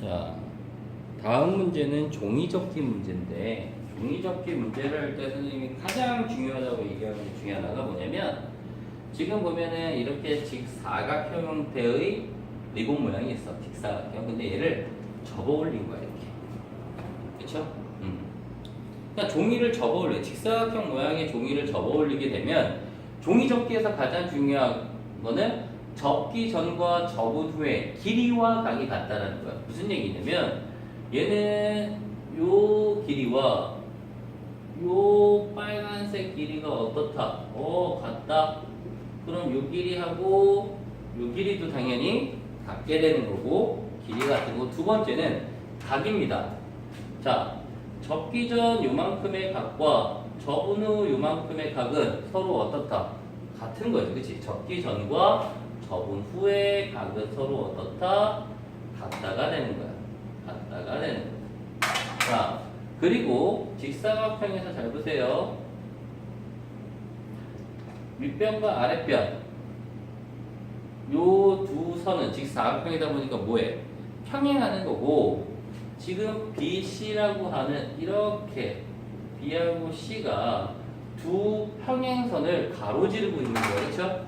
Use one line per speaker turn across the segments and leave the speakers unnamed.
자, 다음 문제는 종이접기 문제인데 종이접기 문제를 할 때 선생님이 가장 중요하다고 얘기하는 것 중에 하나가 뭐냐면 지금 보면은 이렇게 직사각형 형태의 리본 모양이 있어 직사각형 근데 얘를 접어 올린 거야 이렇게 그쵸? 음. 그러니까 종이를 접어 올려 직사각형 모양의 종이를 접어 올리게 되면 종이 접기에서 가장 중요한 거는 접기 전과 접은 후에 길이와 각이 같다는 거야. 무슨 얘기냐면 얘는 요 길이와 요 빨간색 길이가 어떻다? 어 같다. 그럼 요 길이하고 요 길이도 당연히 같게 되는 거고 길이 같은 거. 두 번째는 각입니다. 자, 접기 전 요만큼의 각과 접은 후 요만큼의 각은 서로 어떻다? 같은 거지, 그치? 접기 전과 접은 후의 각은 서로 어떻다? 같다가 되는 거야. 같다가 되는 거야. 자, 그리고 직사각형에서 잘 보세요. 윗변과 아랫변. 요 두 선은 직사각형이다 보니까 뭐해? 평행하는 거고, 지금 BC라고 하는 이렇게 B하고 C가 두 평행선을 가로지르고 있는 거예요. 그렇죠?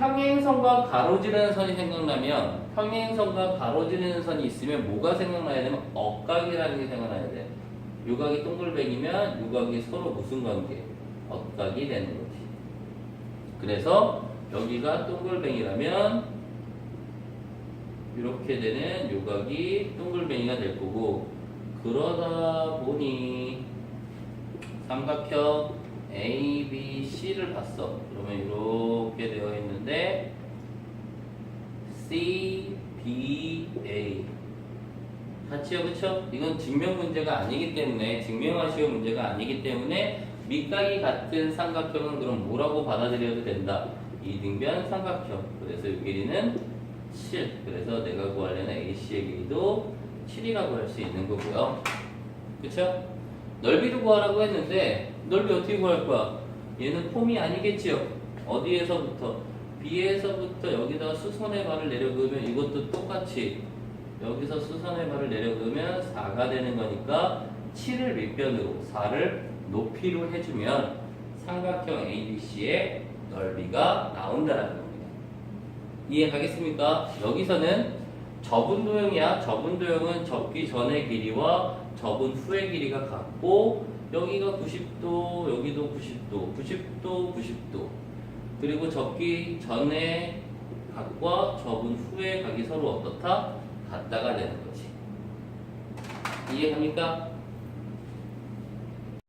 평행선과 가로지르는 선이 생각나면 평행선과 가로지르는 선이 있으면 뭐가 생각나야 되면 억각이라는 게 생각나야 돼. 요각이 동글뱅이면 요각이 서로 무슨 관계? 억각이 되는 거지. 그래서 여기가 동글뱅이라면 이렇게 되는 요각이 동글뱅이가 될 거고 그러다 보니 삼각형 A, B, C를 봤어. 그러면 이렇게 되어 있는데 C, B, A 같이요, 그쵸? 이건 증명 문제가 아니기 때문에 증명하시오 문제가 아니기 때문에 밑각이 같은 삼각형은 그럼 뭐라고 받아들여도 된다. 이등변 삼각형. 그래서 이 길이는 7. 그래서 내가 구하려는 AC의 길이도 7이라고 할 수 있는 거고요. 그쵸? 넓이를 구하라고 했는데 넓이 어떻게 구할 거야? 얘는 폼이 아니겠지요. 어디에서부터? B에서부터 여기다 수선의 발을 내려 그으면 이것도 똑같이 여기서 수선의 발을 내려 그으면 4가 되는 거니까 7을 밑변으로 4를 높이로 해주면 삼각형 ABC의 넓이가 나온다는 겁니다. 이해가겠습니까? 여기서는 접은 도형이야. 접은 도형은 접기 전의 길이와 접은 후의 길이가 같고 여기가 90도, 여기도 90도, 90도, 90도. 그리고 접기 전의 각과 접은 후의 각이 서로 어떻다? 같다가 되는 거지. 이해합니까?